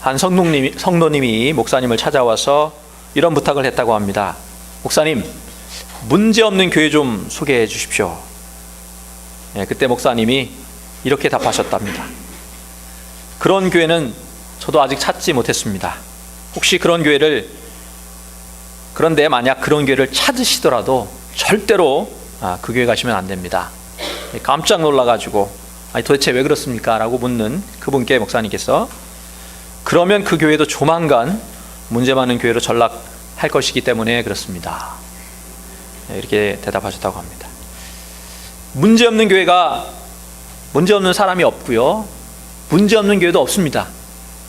한 성도님이, 성도님이 목사님을 찾아와서 이런 부탁을 했다고 합니다. 목사님, 문제 없는 교회 좀 소개해 주십시오. 예, 그때 목사님이 이렇게 답하셨답니다. 그런 교회는 저도 아직 찾지 못했습니다. 혹시 그런 교회를 그런데 만약 그런 교회를 찾으시더라도 절대로 아, 그 교회 가시면 안 됩니다. 예, 깜짝 놀라가지고 아니 도대체 왜 그렇습니까? 라고 묻는 그분께 목사님께서 그러면 그 교회도 조만간 문제 많은 교회로 전락할 것이기 때문에 그렇습니다. 예, 이렇게 대답하셨다고 합니다. 문제 없는 교회가 문제 없는 사람이 없고요. 문제 없는 교회도 없습니다.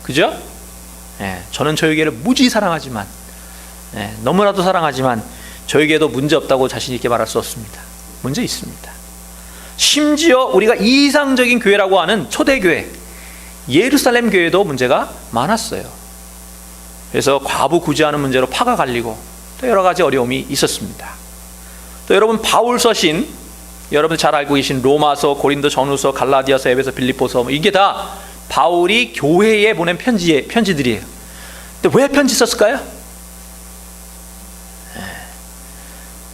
그죠? 예, 저는 저희 교회를 무지 사랑하지만 예, 너무나도 사랑하지만 저희 교회도 문제 없다고 자신 있게 말할 수 없습니다. 문제 있습니다. 심지어 우리가 이상적인 교회라고 하는 초대교회 예루살렘 교회도 문제가 많았어요. 그래서 과부 구제하는 문제로 파가 갈리고 또 여러 가지 어려움이 있었습니다. 또 여러분 바울 서신 여러분 잘 알고 계신 로마서, 고린도 전후서, 갈라디아서, 에베소, 빌립보서 뭐 이게 다 바울이 교회에 보낸 편지 편지들이에요. 근데 왜 편지 썼을까요? 예.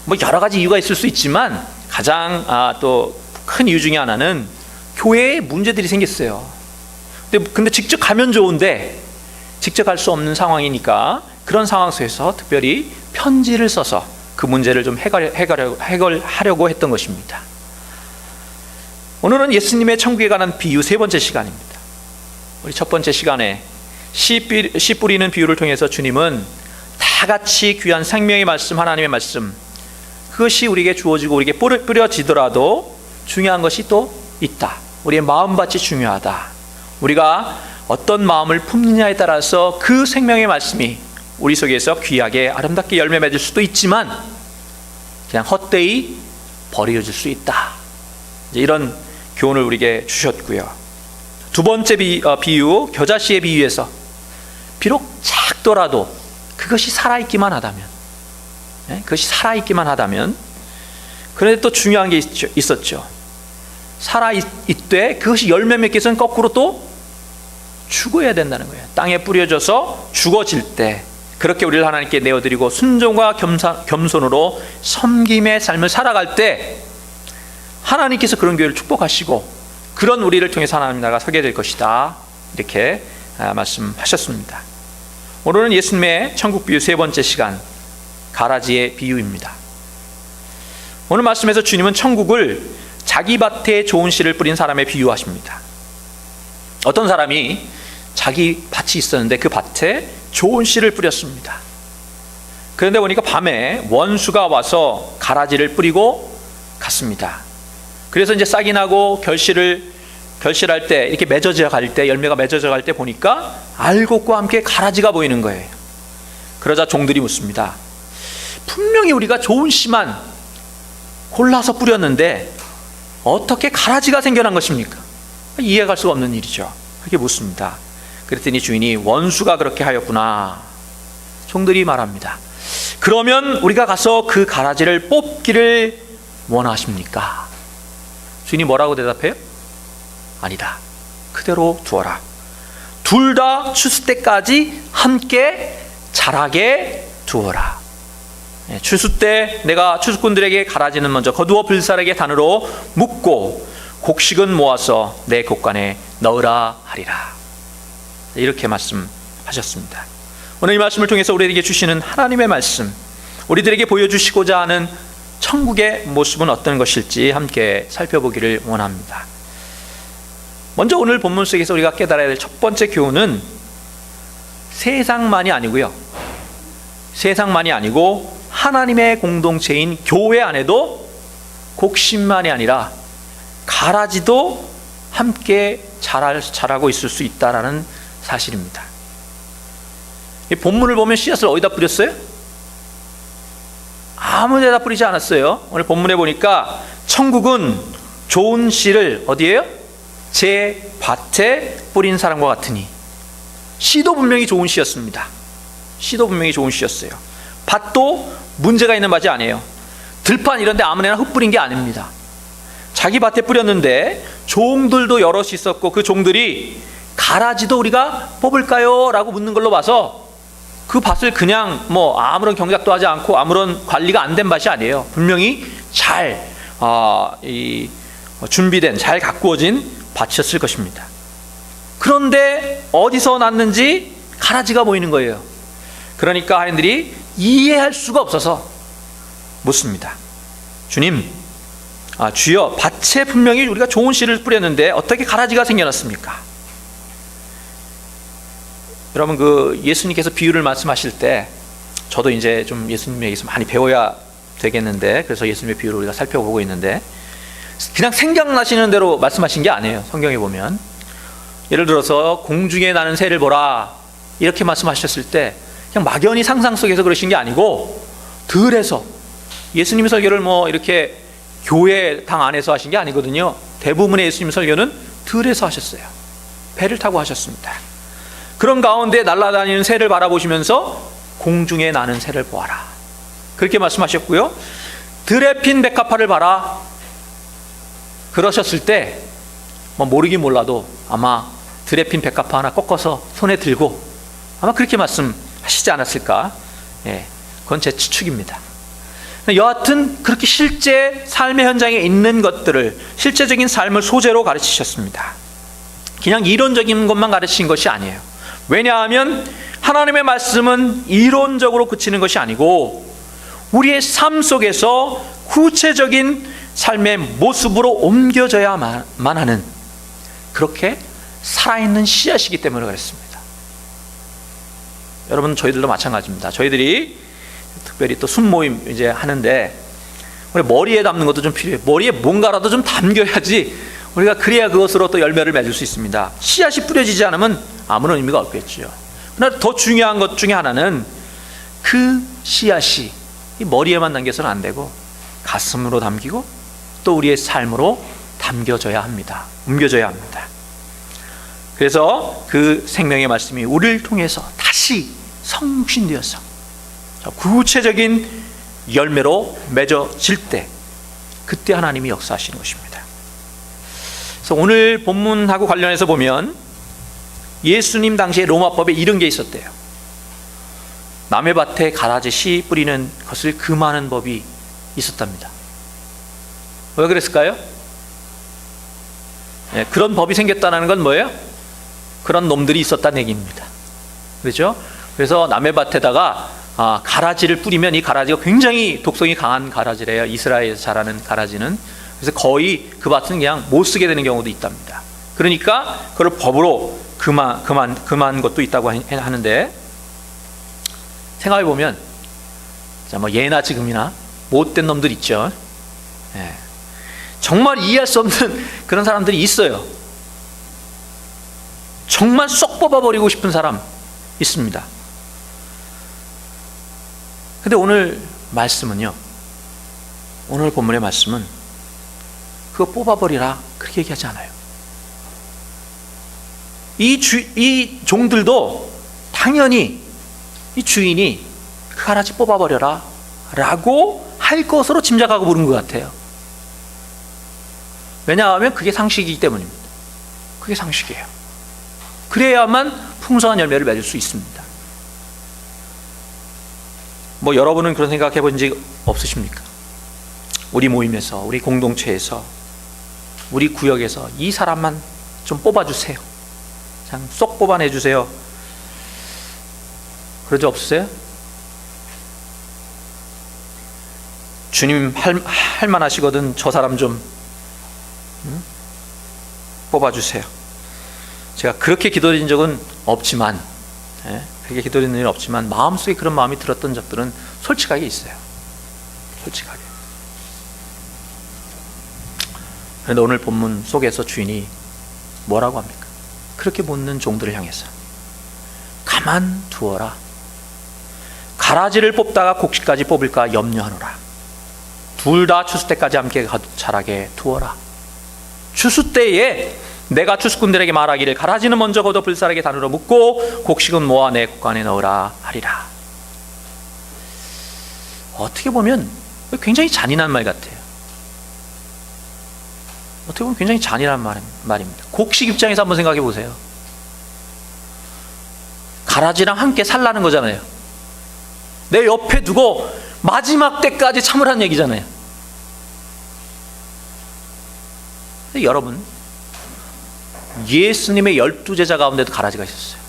뭐 여러 가지 이유가 있을 수 있지만 가장 아, 또 큰 이유 중에 하나는 교회에 문제들이 생겼어요. 근데, 근데 직접 가면 좋은데 직접 갈 수 없는 상황이니까 그런 상황 속에서 특별히 편지를 써서 그 문제를 좀 해결, 해결, 해결하려고 했던 것입니다. 오늘은 예수님의 천국에 관한 비유 세 번째 시간입니다. 우리 첫 번째 시간에 씨, 뿌리, 씨 뿌리는 비유를 통해서 주님은 다 같이 귀한 생명의 말씀, 하나님의 말씀, 그것이 우리에게 주어지고 우리에게 뿌려- 뿌려지더라도 중요한 것이 또 있다. 우리의 마음밭이 중요하다. 우리가 어떤 마음을 품느냐에 따라서 그 생명의 말씀이 우리 속에서 귀하게 아름답게 열매 맺을 수도 있지만 그냥 헛되이 버려질 수 있다. 이런 교훈을 우리에게 주셨고요. 두 번째 비, 어, 비유, 겨자씨의 비유에서 비록 작더라도 그것이 살아있기만 하다면, 예? 그것이 살아있기만 하다면, 그런데 또 중요한 게 있죠, 있었죠. 살아 있되 그것이 열매 맺기 위해서는 거꾸로 또 죽어야 된다는 거예요. 땅에 뿌려져서 죽어질 때 그렇게 우리를 하나님께 내어드리고 순종과 겸사, 겸손으로 섬김의 삶을 살아갈 때 하나님께서 그런 교회를 축복하시고 그런 우리를 통해서 하나님 나라가 서게 될 것이다 이렇게 아, 말씀하셨습니다. 오늘은 예수님의 천국 비유 세 번째 시간 가라지의 비유입니다. 오늘 말씀에서 주님은 천국을 자기 밭에 좋은 씨를 뿌린 사람에 비유하십니다. 어떤 사람이 자기 밭이 있었는데 그 밭에 좋은 씨를 뿌렸습니다. 그런데 보니까 밤에 원수가 와서 가라지를 뿌리고 갔습니다. 그래서 이제 싹이 나고 결실을 결실할 때 이렇게 맺어져 갈 때 열매가 맺어져 갈 때 보니까 알곡과 함께 가라지가 보이는 거예요. 그러자 종들이 묻습니다. 분명히 우리가 좋은 씨만 골라서 뿌렸는데 어떻게 가라지가 생겨난 것입니까? 이해할 수가 없는 일이죠. 그렇게 묻습니다. 그랬더니 주인이 원수가 그렇게 하였구나. 종들이 말합니다. 그러면 우리가 가서 그 가라지를 뽑기를 원하십니까? 주인이 뭐라고 대답해요? 아니다. 그대로 두어라. 둘 다 추수 때까지 함께 자라게 두어라. 예, 추수 때 내가 추수꾼들에게 가라지는 먼저 거두어 불사르게 단으로 묶고 곡식은 모아서 내 곡간에 넣으라 하리라. 이렇게 말씀하셨습니다. 오늘 이 말씀을 통해서 우리에게 주시는 하나님의 말씀, 우리들에게 보여주시고자 하는 천국의 모습은 어떤 것일지 함께 살펴보기를 원합니다. 먼저 오늘 본문 속에서 우리가 깨달아야 될 첫 번째 교훈은 세상만이 아니고요. 세상만이 아니고 하나님의 공동체인 교회 안에도 곡식만이 아니라 가라지도 함께 자랄, 자라고 있을 수 있다라는 사실입니다. 이 본문을 보면 씨앗을 어디다 뿌렸어요? 아무 데다 뿌리지 않았어요. 오늘 본문에 보니까 천국은 좋은 씨를 어디에요? 제 밭에 뿌린 사람과 같으니 씨도 분명히 좋은 씨였습니다. 씨도 분명히 좋은 씨였어요. 밭도 문제가 있는 밭이 아니에요. 들판 이런 데 아무데나 흙 뿌린 게 아닙니다. 자기 밭에 뿌렸는데 종들도 여럿이 있었고 그 종들이 가라지도 우리가 뽑을까요? 라고 묻는 걸로 봐서 그 밭을 그냥 뭐 아무런 경작도 하지 않고 아무런 관리가 안 된 밭이 아니에요. 분명히 잘 어, 이, 준비된 잘 가꾸어진 밭이었을 것입니다. 그런데 어디서 났는지 가라지가 보이는 거예요. 그러니까 하인들이 이해할 수가 없어서 묻습니다. 주님, 아, 주여, 밭에 분명히 우리가 좋은 씨를 뿌렸는데 어떻게 가라지가 생겨났습니까? 여러분 그 예수님께서 비유를 말씀하실 때 저도 이제 좀 예수님에게서 많이 배워야 되겠는데 그래서 예수님의 비유를 우리가 살펴보고 있는데 그냥 생각나시는 대로 말씀하신 게 아니에요. 성경에 보면 예를 들어서 공중에 나는 새를 보라 이렇게 말씀하셨을 때 그냥 막연히 상상 속에서 그러신 게 아니고 들에서 예수님 설교를 뭐 이렇게 교회 당 안에서 하신 게 아니거든요. 대부분의 예수님 설교는 들에서 하셨어요. 배를 타고 하셨습니다. 그런 가운데 날아다니는 새를 바라보시면서 공중에 나는 새를 보아라. 그렇게 말씀하셨고요. 들에 핀 백합화를 봐라. 그러셨을 때, 뭐 모르긴 몰라도 아마 들에 핀 백합화 하나 꺾어서 손에 들고 아마 그렇게 말씀 하시지 않았을까. 예, 그건 제 추측입니다. 여하튼 그렇게 실제 삶의 현장에 있는 것들을 실제적인 삶을 소재로 가르치셨습니다. 그냥 이론적인 것만 가르치신 것이 아니에요. 왜냐하면 하나님의 말씀은 이론적으로 그치는 것이 아니고 우리의 삶 속에서 구체적인 삶의 모습으로 옮겨져야만 하는 그렇게 살아있는 씨앗이기 때문에 그랬습니다. 여러분 저희들도 마찬가지입니다. 저희들이 특별히 또 순모임 이제 하는데 우리 머리에 담는 것도 좀 필요해요. 머리에 뭔가라도 좀 담겨야지 우리가 그래야 그것으로 또 열매를 맺을 수 있습니다. 씨앗이 뿌려지지 않으면 아무런 의미가 없겠죠. 그러나 더 중요한 것 중에 하나는 그 씨앗이 이 머리에만 담겨서는 안 되고 가슴으로 담기고 또 우리의 삶으로 담겨져야 합니다. 옮겨져야 합니다. 그래서 그 생명의 말씀이 우리를 통해서 다시 성육신되어서 구체적인 열매로 맺어질 때 그때 하나님이 역사하시는 것입니다. 그래서 오늘 본문하고 관련해서 보면 예수님 당시에 로마법에 이런 게 있었대요. 남의 밭에 가라지 씨 뿌리는 것을 금하는 법이 있었답니다. 왜 그랬을까요? 네, 그런 법이 생겼다는 건 뭐예요? 그런 놈들이 있었다는 얘기입니다. 그렇죠? 그래서 남의 밭에다가 아, 가라지를 뿌리면 이 가라지가 굉장히 독성이 강한 가라지래요. 이스라엘에서 자라는 가라지는. 그래서 거의 그 밭은 그냥 못 쓰게 되는 경우도 있답니다. 그러니까 그걸 법으로 금한 금한 것도 있다고 하는데 생각해 보면 자 뭐 예나 지금이나 못된 놈들 있죠. 예. 정말 이해할 수 없는 그런 사람들이 있어요. 정말 쏙 뽑아버리고 싶은 사람 있습니다. 근데 오늘 말씀은요. 오늘 본문의 말씀은 그거 뽑아버리라 그렇게 얘기하지 않아요. 이, 주, 이 종들도 당연히 이 주인이 그 가라지 뽑아버려라 라고 할 것으로 짐작하고 부른 것 같아요. 왜냐하면 그게 상식이기 때문입니다. 그게 상식이에요. 그래야만 풍성한 열매를 맺을 수 있습니다. 뭐 여러분은 그런 생각 해 본 적 없으십니까? 우리 모임에서, 우리 공동체에서, 우리 구역에서 이 사람만 좀 뽑아주세요. 그냥 쏙 뽑아내 주세요. 그런 적 없으세요? 주님 할, 할 만하시거든 저 사람 좀 응? 뽑아주세요. 제가 그렇게 기도드린 적은 없지만 예? 그렇게 기도드린 일은 없지만 마음속에 그런 마음이 들었던 적들은 솔직하게 있어요. 솔직하게. 그런데 오늘 본문 속에서 주인이 뭐라고 합니까? 그렇게 묻는 종들을 향해서 가만 두어라. 가라지를 뽑다가 곡식까지 뽑을까 염려하노라. 둘 다 추수 때까지 함께 자라게 두어라. 추수 때에 내가 추수꾼들에게 말하기를 가라지는 먼저 걷어 불사르게 단으로 묶고 곡식은 모아 내 곡간에 넣으라 하리라. 어떻게 보면 굉장히 잔인한 말 같아요. 어떻게 보면 굉장히 잔인한 말, 말입니다. 곡식 입장에서 한번 생각해 보세요. 가라지랑 함께 살라는 거잖아요. 내 옆에 두고 마지막 때까지 참으라는 얘기잖아요. 여러분, 예수님의 열두 제자 가운데도 가라지가 있었어요.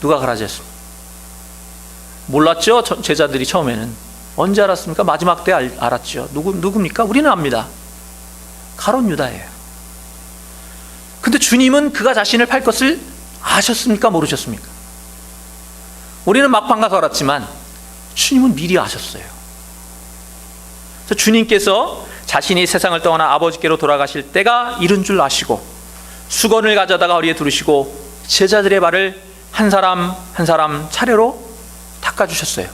누가 가라지였습니까? 몰랐죠? 저- 제자들이 처음에는. 언제 알았습니까? 마지막 때 알, 알았죠. 누구, 누굽니까? 우리는 압니다. 가론 유다예요. 근데 주님은 그가 자신을 팔 것을 아셨습니까? 모르셨습니까? 우리는 막판 가서 알았지만 주님은 미리 아셨어요. 주님께서 자신이 세상을 떠나 아버지께로 돌아가실 때가 이른 줄 아시고 수건을 가져다가 허리에 두르시고 제자들의 발을 한 사람 한 사람 차례로 닦아주셨어요.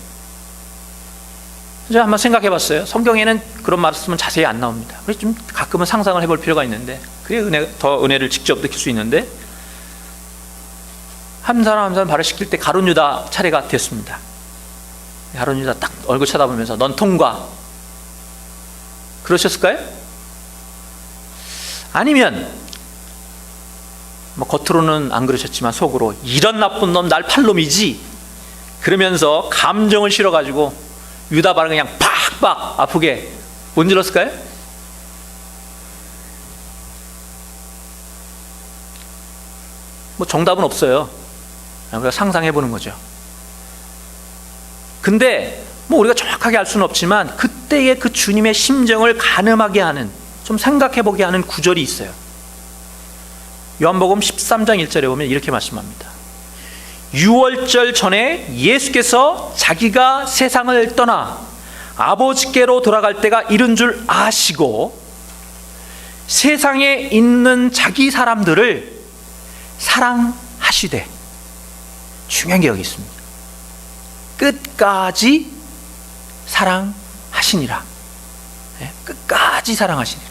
제가 한번 생각해 봤어요. 성경에는 그런 말씀은 자세히 안 나옵니다. 그래서 좀 가끔은 상상을 해볼 필요가 있는데 그게 은혜 더 은혜를 직접 느낄 수 있는데 한 사람 한 사람 발을 씻길 때 가룟 유다 차례가 됐습니다. 가룟 유다 딱 얼굴 쳐다보면서 넌 통과. 그러셨을까요? 아니면 뭐 겉으로는 안 그러셨지만 속으로 이런 나쁜 놈 날 팔놈이지 그러면서 감정을 실어가지고 유다 발을 그냥 팍팍 아프게 문질렀을까요? 뭐 정답은 없어요. 우리가 상상해 보는 거죠. 근데 뭐 우리가 정확하게 알 수는 없지만 그때의 그 주님의 심정을 가늠하게 하는 좀 생각해 보게 하는 구절이 있어요. 요한복음 13장 1절에 보면 이렇게 말씀합니다. 6월절 전에 예수께서 자기가 세상을 떠나 아버지께로 돌아갈 때가 이른 줄 아시고 세상에 있는 자기 사람들을 사랑하시되 중요한 게 여기 있습니다. 끝까지 사랑하시니라. 네, 끝까지 사랑하시니라.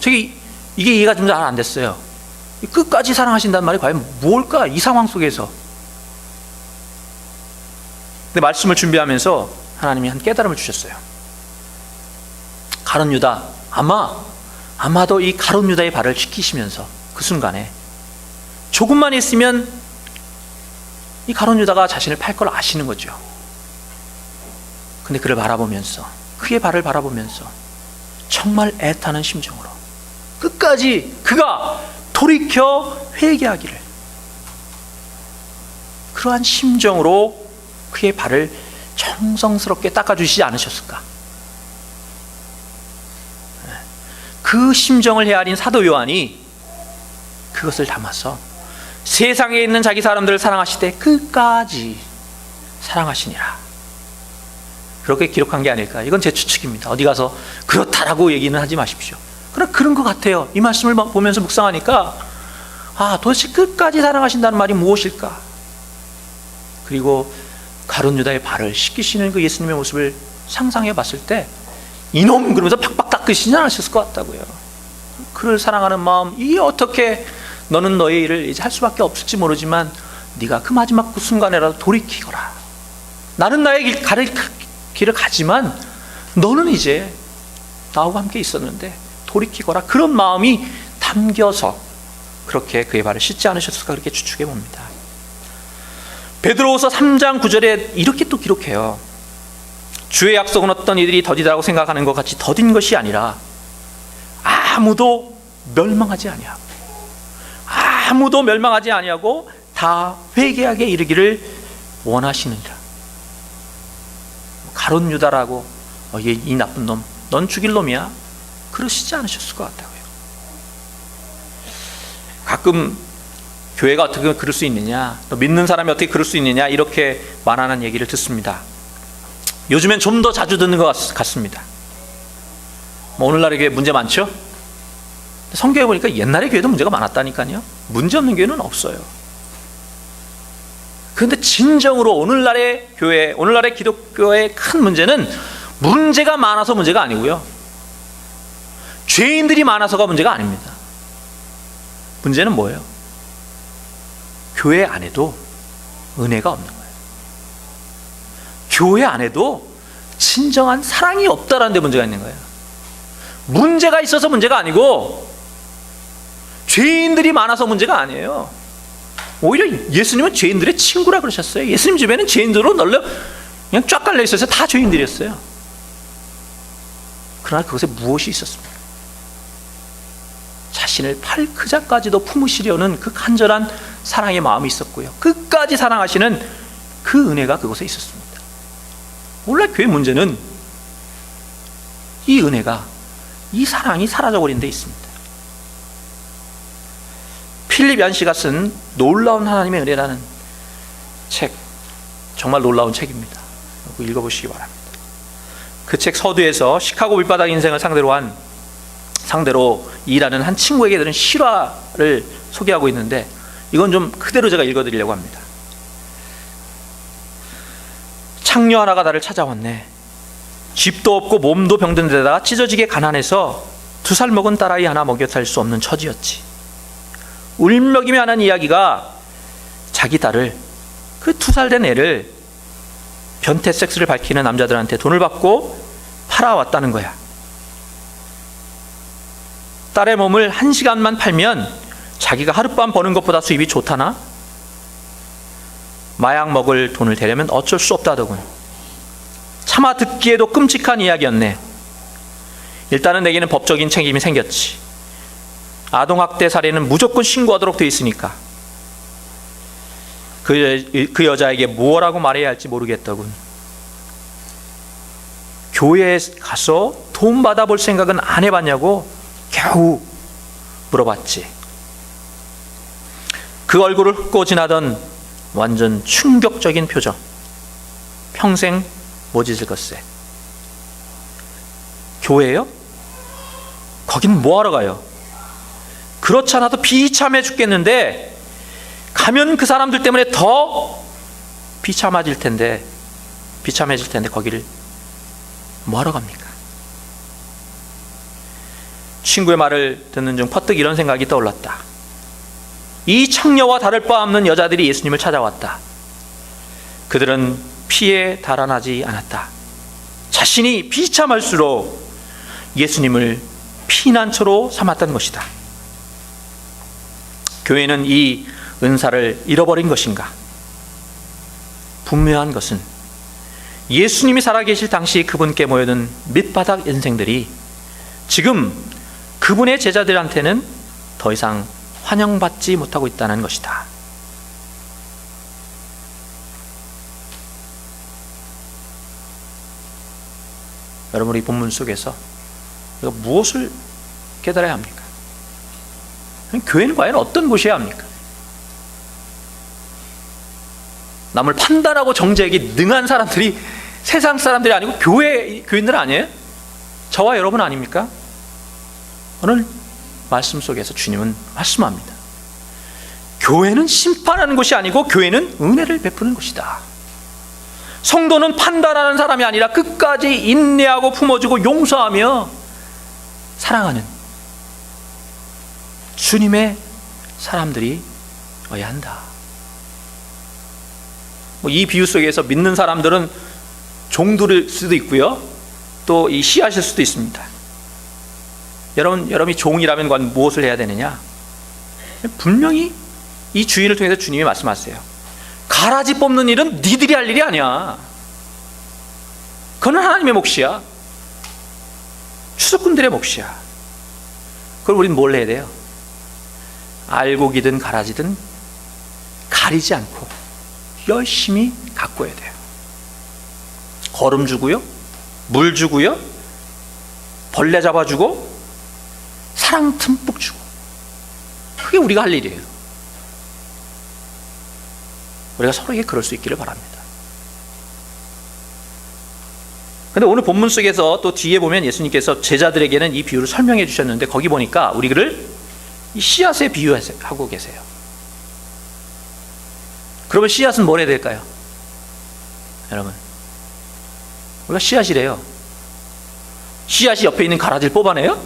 저기 이게 이해가 좀 잘 안 됐어요. 이 끝까지 사랑하신다는 말이 과연 뭘까? 이 상황 속에서. 근데 말씀을 준비하면서 하나님이 한 깨달음을 주셨어요. 가론 유다 아마 아마도 이 가론 유다의 발을 씻기시면서 그 순간에 조금만 있으면 이 가론 유다가 자신을 팔 걸 아시는 거죠. 근데 그를 바라보면서 그의 발을 바라보면서 정말 애타는 심정으로 끝까지 그가 돌이켜 회개하기를 그러한 심정으로 그의 발을 정성스럽게 닦아주시지 않으셨을까? 그 심정을 헤아린 사도 요한이 그것을 담아서 세상에 있는 자기 사람들을 사랑하시되 끝까지 사랑하시니라. 그렇게 기록한 게 아닐까. 이건 제 추측입니다. 어디 가서 그렇다라고 얘기는 하지 마십시오. 그러 그런 것 같아요. 이 말씀을 막 보면서 묵상하니까 아 도대체 끝까지 사랑하신다는 말이 무엇일까? 그리고 가룟 유다의 발을 씻기시는 그 예수님의 모습을 상상해 봤을 때 이놈 그러면서 팍팍 닦으시지 않으셨을 것 같다고요. 그를 사랑하는 마음 이 어떻게 너는 너의 일을 이제 할 수밖에 없을지 모르지만 네가 그 마지막 그 순간에라도 돌이키거라. 나는 나의 길, 가를, 길을 가지만 너는 이제 나하고 함께 있었는데 돌이키거라. 그런 마음이 담겨서 그렇게 그의 발을 씻지 않으셨을까 그렇게 추측해 봅니다. 베드로후서 3장 9절에 이렇게 또 기록해요. 주의 약속은 어떤 이들이 더디다고 생각하는 것 같이 더딘 것이 아니라 아무도 멸망하지 아니하고 아무도 멸망하지 아니하고 다 회개하게 이르기를 원하시느니라. 가론 유다라고 어, 얘, 이 나쁜 놈, 넌 죽일 놈이야. 그러시지 않으셨을 것 같다고요. 가끔 교회가 어떻게 그럴 수 있느냐, 또 믿는 사람이 어떻게 그럴 수 있느냐 이렇게 말하는 얘기를 듣습니다. 요즘엔 좀 더 자주 듣는 것 같- 같습니다. 뭐 오늘날의 교회 문제 많죠? 성경에 보니까 옛날의 교회도 문제가 많았다니까요. 문제 없는 교회는 없어요. 그런데 진정으로 오늘날의 교회, 오늘날의 기독교의 큰 문제는 문제가 많아서 문제가 아니고요. 죄인들이 많아서가 문제가 아닙니다. 문제는 뭐예요? 교회 안에도 은혜가 없는 거예요. 교회 안에도 진정한 사랑이 없다라는 데 문제가 있는 거예요. 문제가 있어서 문제가 아니고 죄인들이 많아서 문제가 아니에요. 오히려 예수님은 죄인들의 친구라 그러셨어요. 예수님 주변에는 죄인들로 널려 그냥 쫙 깔려 있어서 다 죄인들이었어요. 그러나 그것에 무엇이 있었습니까? 자신을 팔크자까지도 품으시려는 그 간절한 사랑의 마음이 있었고요. 끝까지 사랑하시는 그 은혜가 그곳에 있었습니다. 원래 교회 문제는 이 은혜가 이 사랑이 사라져버린 데 있습니다. 필립 얀시가 쓴 놀라운 하나님의 은혜라는 책 정말 놀라운 책입니다. 읽어보시기 바랍니다. 그 책 서두에서 시카고 밑바닥 인생을 상대로 한 상대로 일하는 한 친구에게 들은 실화를 소개하고 있는데 이건 좀 그대로 제가 읽어드리려고 합니다. 창녀 하나가 나를 찾아왔네. 집도 없고 몸도 병든 데다가 찢어지게 가난해서 두 살 먹은 딸아이 하나 먹여 살 수 없는 처지였지. 울먹이며 하는 이야기가 자기 딸을 그 두 살 된 애를 변태 섹스를 밝히는 남자들한테 돈을 받고 팔아왔다는 거야. 딸의 몸을 한 시간만 팔면 자기가 하룻밤 버는 것보다 수입이 좋다나? 마약 먹을 돈을 대려면 어쩔 수 없다더군. 차마 듣기에도 끔찍한 이야기였네. 일단은 내게는 법적인 책임이 생겼지. 아동학대 사례는 무조건 신고하도록 돼 있으니까. 그, 여- 그 여자에게 뭐라고 말해야 할지 모르겠더군. 교회에 가서 돈 받아볼 생각은 안 해봤냐고 겨우 물어봤지. 그 얼굴을 훑고 지나던 완전 충격적인 표정. 평생 못 잊을 것세. 교회요? 거긴 뭐하러 가요? 그렇지 않아도 비참해 죽겠는데 가면 그 사람들 때문에 더 비참해질 텐데 비참해질 텐데 거기를 뭐하러 갑니까? 친구의 말을 듣는 중 퍼뜩 이런 생각이 떠올랐다. 이 창녀와 다를 바 없는 여자들이 예수님을 찾아왔다. 그들은 피에 달아나지 않았다. 자신이 비참할수록 예수님을 피난처로 삼았던 것이다. 교회는 이 은사를 잃어버린 것인가? 분명한 것은 예수님이 살아계실 당시 그분께 모여든 밑바닥 인생들이 지금 그분의 제자들한테는 더 이상 환영받지 못하고 있다는 것이다. 여러분 이 본문 속에서 무엇을 깨달아야 합니까? 교회는 과연 어떤 곳이어야 합니까? 남을 판단하고 정죄하기 능한 사람들이 세상 사람들이 아니고 교회 교인들 아니에요? 저와 여러분 아닙니까? 오늘 말씀 속에서 주님은 말씀합니다. 교회는 심판하는 곳이 아니고 교회는 은혜를 베푸는 곳이다. 성도는 판단하는 사람이 아니라 끝까지 인내하고 품어주고 용서하며 사랑하는 주님의 사람들이 어야 한다. 뭐이 비유 속에서 믿는 사람들은 종들일 수도 있고요. 또 이 씨앗일 수도 있습니다. 여러분, 여러분이 종이라면 관 무엇을 해야 되느냐? 분명히 이 주인을 통해서 주님이 말씀하세요. 가라지 뽑는 일은 니들이 할 일이 아니야. 그건 하나님의 몫이야. 추석꾼들의 몫이야. 그걸 우리는 뭘 해야 돼요? 알곡이든 가라지든 가리지 않고 열심히 가꿔야 돼요. 거름 주고요, 물 주고요, 벌레 잡아주고, 사랑 듬뿍 주고. 그게 우리가 할 일이에요. 우리가 서로에게 그럴 수 있기를 바랍니다. 근데 오늘 본문 속에서 또 뒤에 보면 예수님께서 제자들에게는 이 비유를 설명해 주셨는데 거기 보니까 우리를 이 씨앗에 비유하고 계세요. 그러면 씨앗은 뭘 해야 될까요? 여러분. 우리가 씨앗이래요. 씨앗이 옆에 있는 가라지를 뽑아내요?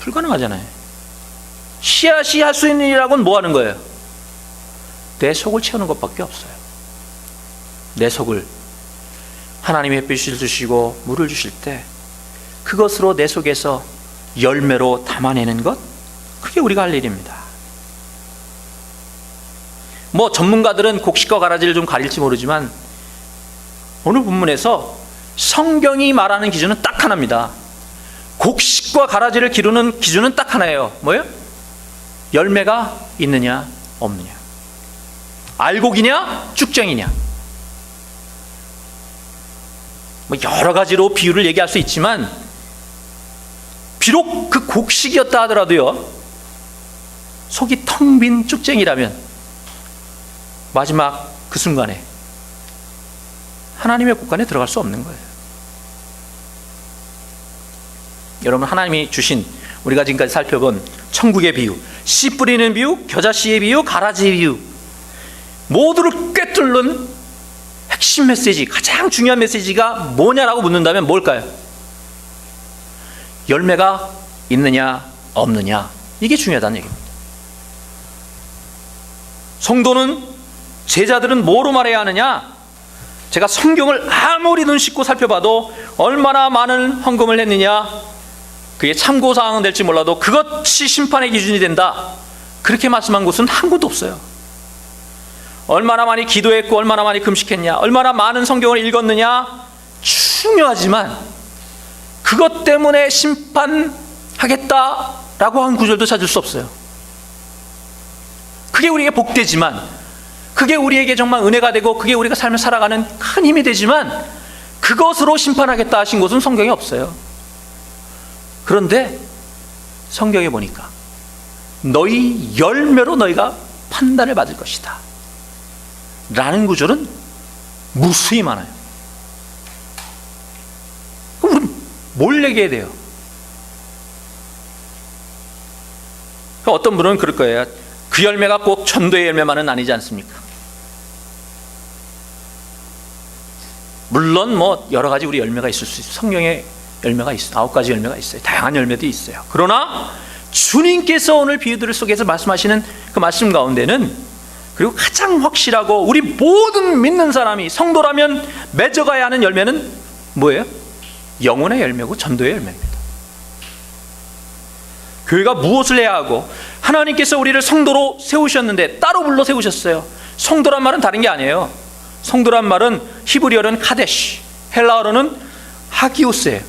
불가능하잖아요. 씨앗이 할 수 있는 일이라고는 뭐 하는 거예요? 내 속을 채우는 것밖에 없어요. 내 속을 하나님의 햇빛을 주시고 물을 주실 때 그것으로 내 속에서 열매로 담아내는 것 그게 우리가 할 일입니다. 뭐 전문가들은 곡식과 가라지를 좀 가릴지 모르지만 오늘 본문에서 성경이 말하는 기준은 딱 하나입니다. 곡식과 가라지를 기르는 기준은 딱 하나예요. 뭐예요? 열매가 있느냐 없느냐. 알곡이냐 쭉정이냐. 뭐 여러 가지로 비유를 얘기할 수 있지만 비록 그 곡식이었다 하더라도요. 속이 텅 빈 쭉쟁이라면 마지막 그 순간에 하나님의 곳간에 들어갈 수 없는 거예요. 여러분 하나님이 주신 우리가 지금까지 살펴본 천국의 비유, 씨 뿌리는 비유, 겨자씨의 비유, 가라지의 비유 모두를 꿰뚫는 핵심 메시지, 가장 중요한 메시지가 뭐냐라고 묻는다면 뭘까요? 열매가 있느냐 없느냐 이게 중요하다는 얘기입니다. 성도는 제자들은 뭐로 말해야 하느냐? 제가 성경을 아무리 눈 씻고 살펴봐도 얼마나 많은 헌금을 했느냐 그게 참고 사항은 될지 몰라도 그것이 심판의 기준이 된다. 그렇게 말씀한 곳은 한 곳도 없어요. 얼마나 많이 기도했고 얼마나 많이 금식했냐, 얼마나 많은 성경을 읽었느냐 중요하지만 그것 때문에 심판하겠다라고 한 구절도 찾을 수 없어요. 그게 우리에게 복되지만 그게 우리에게 정말 은혜가 되고 그게 우리가 삶을 살아가는 큰 힘이 되지만 그것으로 심판하겠다 하신 곳은 성경에 없어요. 그런데 성경에 보니까 너희 열매로 너희가 판단을 받을 것이다. 라는 구절은 무수히 많아요. 그럼 우리 뭘 얘기해야 돼요? 어떤 분은 그럴 거예요. 그 열매가 꼭 전도의 열매만은 아니지 않습니까? 물론 뭐 여러 가지 우리 열매가 있을 수 있어요. 성경에 열매가 있어요. 아홉 가지 열매가 있어요. 다양한 열매도 있어요. 그러나 주님께서 오늘 비유들 속에서 말씀하시는 그 말씀 가운데는 그리고 가장 확실하고 우리 모든 믿는 사람이 성도라면 맺어가야 하는 열매는 뭐예요? 영혼의 열매고 전도의 열매입니다. 교회가 무엇을 해야 하고 하나님께서 우리를 성도로 세우셨는데 따로 불러 세우셨어요. 성도란 말은 다른 게 아니에요. 성도란 말은 히브리어는 카데시, 헬라어로는 하기오스예요.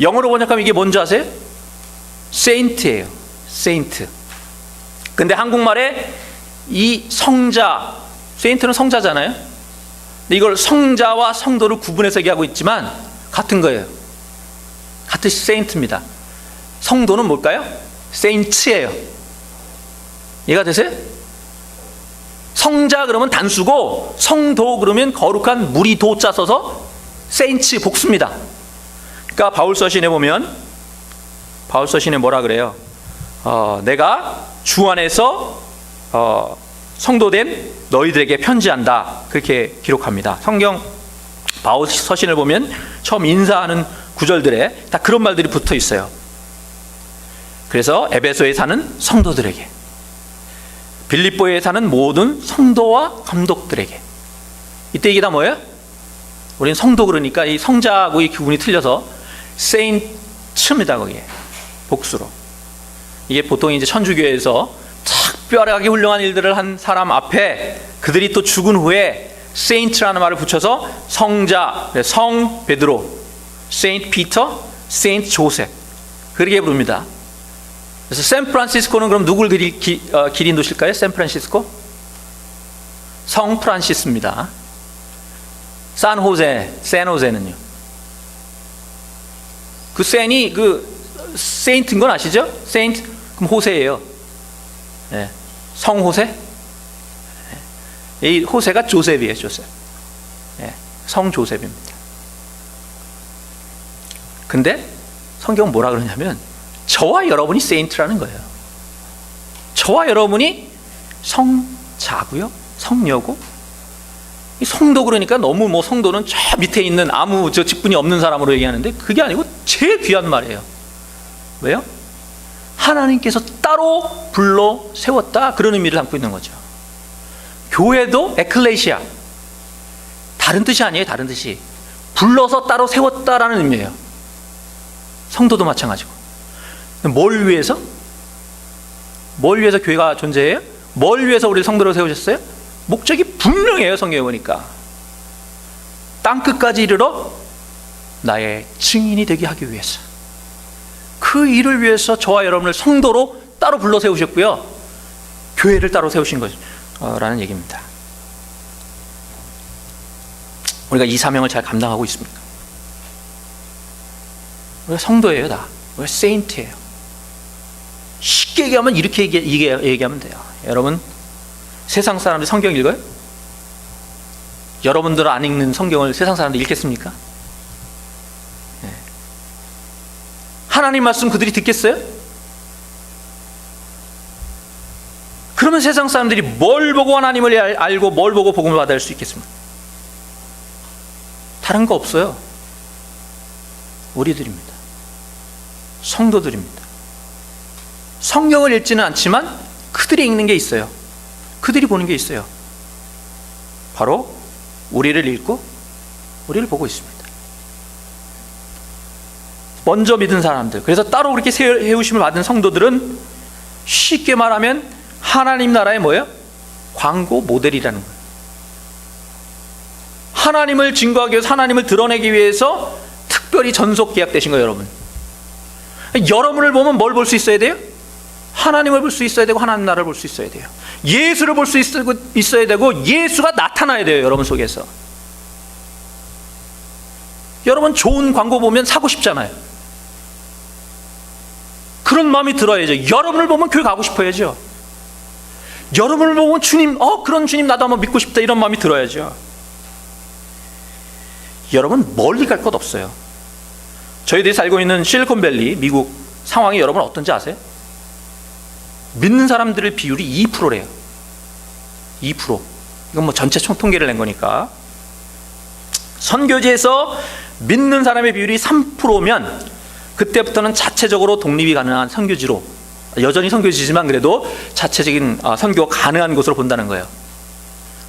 영어로 번역하면 이게 뭔지 아세요? 세인트예요. 세인트. 근데 한국말에 이 성자, 세인트는 성자잖아요. 근데 이걸 성자와 성도를 구분해서 얘기하고 있지만 같은 거예요. 같은 세인트입니다. 성도는 뭘까요? 세인츠예요. 이해가 되세요? 성자 그러면 단수고 성도 그러면 거룩한 물이 도자 써서 세인츠 복수입니다. 그러니까 바울 서신에 보면 바울 서신에 뭐라 그래요? 어, 내가 주 안에서 어, 성도된 너희들에게 편지한다 그렇게 기록합니다. 성경 바울 서신을 보면 처음 인사하는 구절들에 다 그런 말들이 붙어 있어요. 그래서 에베소에 사는 성도들에게 빌립보에 사는 모든 성도와 감독들에게 이때 이게 다 뭐예요? 우리는 성도 그러니까 이 성자하고 이 기분이 틀려서 세인츠입니다 거기에 복수로 이게 보통 이제 천주교에서 특별하게 훌륭한 일들을 한 사람 앞에 그들이 또 죽은 후에 세인트라는 말을 붙여서 성자, 네, 성 베드로, 세인트 피터, 세인트 조셉 그렇게 부릅니다. 그래서 샌프란시스코는 그럼 누굴 기리, 기, 어, 기린 도실까요? 샌프란시스코? 성 프란시스입니다. 산호제, 샌호제는요. 그 샌이 그 세인트인 건 아시죠? 세인트 그럼 호세예요. 네. 성 호세? 네. 이 호세가 조셉이에요, 조셉. 네. 성 조셉입니다. 근데 성경 뭐라 그러냐면 저와 여러분이 세인트라는 거예요. 저와 여러분이 성자고요, 성녀고. 이 성도 그러니까 너무 뭐 성도는 저 밑에 있는 아무 저 직분이 없는 사람으로 얘기하는데 그게 아니고 제일 귀한 말이에요. 왜요? 하나님께서 따로 불러 세웠다 그런 의미를 담고 있는 거죠. 교회도 에클레시아 다른 뜻이 아니에요. 다른 뜻이 불러서 따로 세웠다라는 의미예요. 성도도 마찬가지고. 뭘 위해서? 뭘 위해서 교회가 존재해요? 뭘 위해서 우리 성도를 세우셨어요? 목적이 분명해요 성경에 보니까 땅 끝까지 이르러 나의 증인이 되게 하기 위해서 그 일을 위해서 저와 여러분을 성도로 따로 불러 세우셨고요 교회를 따로 세우신 것라는 얘기입니다 우리가 이 사명을 잘 감당하고 있습니까? 우리가 성도예요 다 우리가 세인트예요 쉽게 얘기하면 이렇게 얘기, 얘기, 얘기하면 돼요 여러분 세상 사람들이 성경 읽어요? 여러분들 안 읽는 성경을 세상 사람들이 읽겠습니까? 네. 하나님 말씀 그들이 듣겠어요? 그러면 세상 사람들이 뭘 보고 하나님을 알- 알고 뭘 보고 복음을 받을 수 있겠습니까? 다른 거 없어요. 우리들입니다. 성도들입니다. 성경을 읽지는 않지만 그들이 읽는 게 있어요. 그들이 보는 게 있어요. 바로 우리를 읽고 우리를 보고 있습니다. 먼저 믿은 사람들, 그래서 따로 그렇게 세우심을 받은 성도들은 쉽게 말하면 하나님 나라의 뭐예요? 광고 모델이라는 거예요. 하나님을 증거하기 위해서 하나님을 드러내기 위해서 특별히 전속 계약되신 거예요, 여러분. 여러분을 보면 뭘 볼 수 있어야 돼요? 하나님을 볼 수 있어야 되고 하나님 나라를 볼 수 있어야 돼요. 예수를 볼 수 있어야 되고 예수가 나타나야 돼요, 여러분 속에서. 여러분 좋은 광고 보면 사고 싶잖아요. 그런 마음이 들어야죠. 여러분을 보면 교회 가고 싶어야죠. 여러분을 보면 주님, 어 그런 주님 나도 한번 믿고 싶다 이런 마음이 들어야죠. 여러분 멀리 갈 것 없어요. 저희들이 살고 있는 실리콘밸리 미국 상황이 여러분 어떤지 아세요? 믿는 사람들의 비율이 2%래요. 2%. 이건 뭐 전체 총 통계를 낸 거니까. 선교지에서 믿는 사람의 비율이 3%면 그때부터는 자체적으로 독립이 가능한 선교지로 여전히 선교지지만 그래도 자체적인 아, 선교가 가능한 곳으로 본다는 거예요.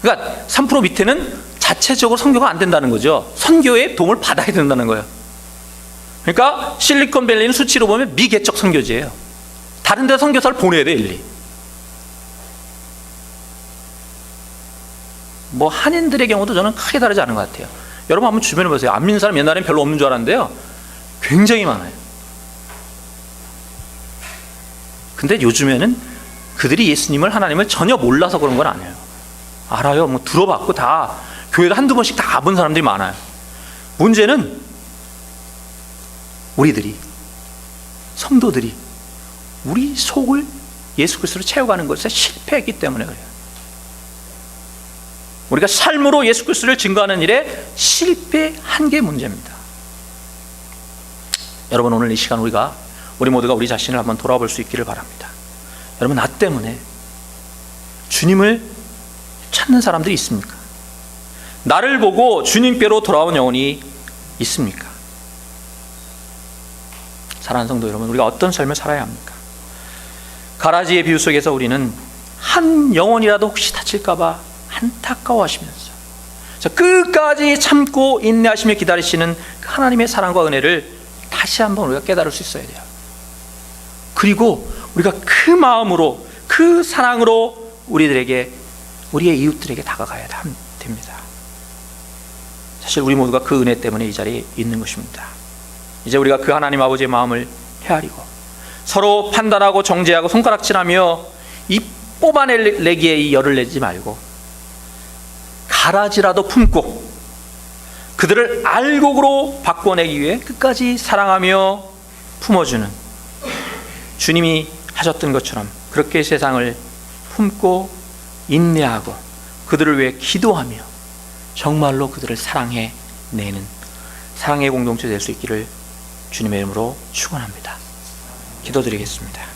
그러니까 3% 밑에는 자체적으로 선교가 안 된다는 거죠. 선교의 도움을 받아야 된다는 거예요. 그러니까 실리콘밸리는 수치로 보면 미개척 선교지예요. 다른 데 선교사를 보내야 돼, 일리. 뭐 한인들의 경우도 저는 크게 다르지 않은 것 같아요. 여러분 한번 주변에 보세요. 안 믿는 사람 옛날엔 별로 없는 줄 알았는데요. 굉장히 많아요. 근데 요즘에는 그들이 예수님을 하나님을 전혀 몰라서 그런 건 아니에요. 알아요. 뭐 들어봤고 다 교회도 한두 번씩 다 가본 사람들이 많아요. 문제는 우리들이 성도들이 우리 속을 예수 그리스도로 채워가는 것에 실패했기 때문에 그래요. 우리가 삶으로 예수 그리스도를 증거하는 일에 실패한 게 문제입니다. 여러분 오늘 이 시간 우리가 우리 모두가 우리 자신을 한번 돌아볼 수 있기를 바랍니다. 여러분 나 때문에 주님을 찾는 사람들이 있습니까? 나를 보고 주님께로 돌아온 영혼이 있습니까? 사랑하는 성도 여러분, 우리가 어떤 삶을 살아야 합니까? 가라지의 비유 속에서 우리는 한 영혼이라도 혹시 다칠까봐 안타까워하시면서 자, 끝까지 참고 인내하시며 기다리시는 그 하나님의 사랑과 은혜를 다시 한번 우리가 깨달을 수 있어야 돼요. 그리고 우리가 그 마음으로 그 사랑으로 우리들에게 우리의 이웃들에게 다가가야 됩니다. 사실 우리 모두가 그 은혜 때문에 이 자리에 있는 것입니다. 이제 우리가 그 하나님 아버지의 마음을 헤아리고 서로 판단하고 정죄하고 손가락질하며 이 뽑아내기에 이 열을 내지 말고 가라지라도 품고 그들을 알곡으로 바꿔내기 위해 끝까지 사랑하며 품어주는 주님이 하셨던 것처럼 그렇게 세상을 품고 인내하고 그들을 위해 기도하며 정말로 그들을 사랑해 내는 사랑의 공동체 될 수 있기를 주님의 이름으로 축원합니다. 기도드리겠습니다.